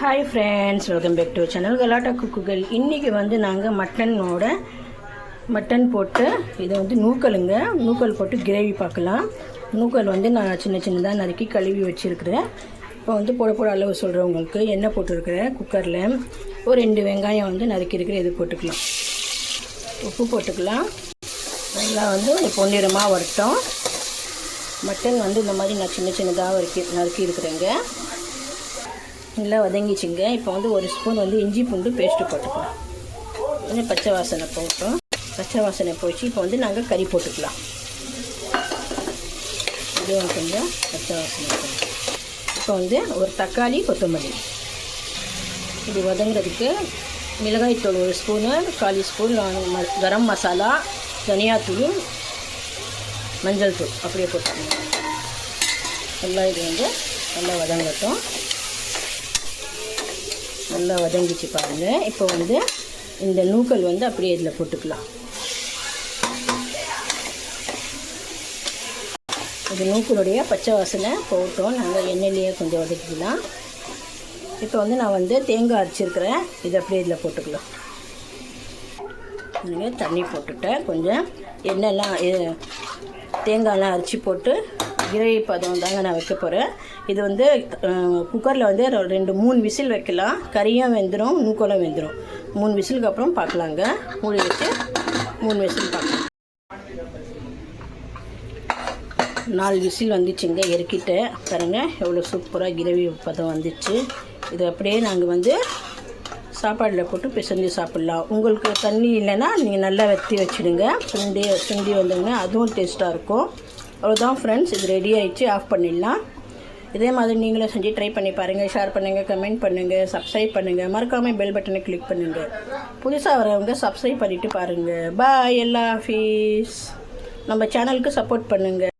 Hi friends welcome back to channel Galatta குக்குகள் இன்றைக்கி வந்து நாங்கள் மட்டனோட மட்டன் போட்டு இதை வந்து நூக்கலுங்க. நூக்கல் போட்டு கிரேவி பார்க்கலாம். நூக்கல் வந்து நான் சின்ன சின்னதாக நறுக்கி கழுவி வச்சுருக்கிறேன். இப்போ வந்து போட போட அளவு சொல்கிறவங்களுக்கு எண்ணெய் போட்டுருக்கிறேன் குக்கரில். ஒரு ரெண்டு வெங்காயம் வந்து நறுக்கியிருக்கிற இது போட்டுக்கலாம். உப்பு போட்டுக்கலாம். நல்லா வந்து பொன்னிறமாக வரட்டும். மட்டன் வந்து இந்த மாதிரி நான் சின்ன சின்னதாக வறுக்கி நறுக்கி இருக்கிறேங்க. நல்லா வதங்கிச்சுங்க. இப்போ வந்து ஒரு ஸ்பூன் வந்து இஞ்சி பூண்டு பேஸ்ட்டு போட்டுக்கலாம். கொஞ்சம் பச்சை வாசனை போட்டோம். பச்சை வாசனை போச்சு. இப்போ வந்து நாங்கள் கறி போட்டுக்கலாம். இதுவும் கொஞ்சம் பச்சை வாசனை இப்போ வந்து ஒரு தக்காளி கொத்தமல்லி. இது வதங்குறதுக்கு மிளகாய்த்தூள் ஒரு ஸ்பூனு காலி ஸ்பூன் கரம் மசாலா தனியாத்தூள் மஞ்சள் தூள். அப்படியே போட்டுக்கணும் நல்லா இது வந்து நல்லா வதங்கட்டும். நல்லா வதங்கிச்சு பாருங்கள் இப்போ வந்து இந்த நூக்கல் வந்து அப்படியே இதில் போட்டுக்கலாம். இது நூக்கலுடைய பச்சை வாசனை போட்டோம். நாங்கள் எண்ணெயிலேயே கொஞ்சம் வதக்கிக்கலாம். இப்போ வந்து நான் வந்து தேங்காய் அரைச்சிருக்கிறேன். இது அப்படியே இதில் போட்டுக்கலாம். தண்ணி போட்டுட்டேன். கொஞ்சம் எண்ணெய்லாம் இது தேங்காய்லாம் அரைச்சி போட்டு கிரேவி பதம் தாங்க நான் வைக்க போகிறேன் இது வந்து குக்கரில் வந்து ரெண்டு மூணு விசில் வைக்கலாம். கறியும் வெந்துடும் நூக்கோலம் வெந்துடும் மூணு விசிலுக்கு அப்புறம் பார்க்கலாங்க. மூடி வச்சு மூணு விசில் பார்க்கலாம். நாலு விசில் வந்துச்சுங்க இறக்கிட்டேன். பாருங்க எவ்வளோ சூப்பராக கிரேவி பதம் வந்துச்சு. இது அப்படியே நாங்கள் வந்து சாப்பாடில் போட்டு பிசைஞ்சு சாப்பிட்லாம். உங்களுக்கு தண்ணி இல்லைன்னா நீங்கள் நல்லா வெத்தி வச்சுடுங்க. சுண்டி சுண்டி வந்தோங்கன்னா அதுவும் டேஸ்ட்டாக இருக்கும். அவ்வளோதான் ஃப்ரெண்ட்ஸ் இது ரெடி ஆகிடுச்சு ஆஃப் பண்ணிடலாம். இதே மாதிரி நீங்களும் செஞ்சு ட்ரை பண்ணி பாருங்கள் ஷேர் பண்ணுங்கள் கமெண்ட் பண்ணுங்கள் சப்ஸ்கிரைப் பண்ணுங்கள் மறக்காமல் பெல் பட்டனை கிளிக் பண்ணுங்கள் புதுசாக வரவங்க சப்ஸ்கிரைப் பண்ணிவிட்டு பாருங்கள் பாய் எல்லா ஃபீஸ் நம்ம சேனலுக்கு சப்போர்ட் பண்ணுங்கள்